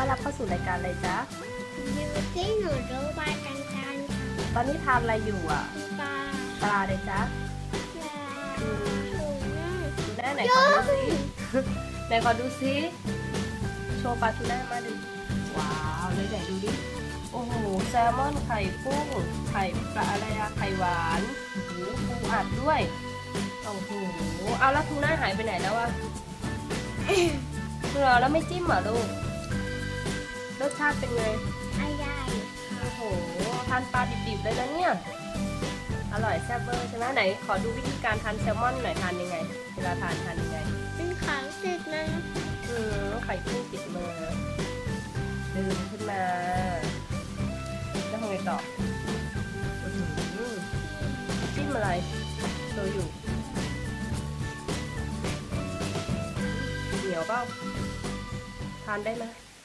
ต้อนรับเข้าสู่รายการอะไรจ๊ะดูที่หนูรู้ปลาจังจันตอนนี้ทานอะไรอยู่อะ ปลาปลาอะไรจ๊ะปลาถุงทูน่าไหนขอดูซิไหนขอดูซิโชว์ปลาทูน่ามาดูว้าวเลยไหนดูดิโอ้โหแซลมอนไข่กุ้งไข่ปลาอะไรอะไข่หวานโอ้โหปูอัดด้วยโอ้โหเอาแล้วทูน่าหายไปไหนแล้วอะเหรอแล้วไม่จิ้มเหรอลูก รสชาติเป็นไงอะไรโอ้โห ทานปลาดิบๆเลยนะเนี่ย อร่อยแซ่บเบอร์ใช่ไหมไหน ขอดูวิธีการทานแซลมอนหน่อยทานยังไง เวลาทานทานยังไง เป็นขางติดนะอืมไข่กุ้งติดมือดึงขึ้นมา แล้วทำไงต่ออื้อหือจิ้มอะไรโชยุเหนียวเปล่าทานได้ไหม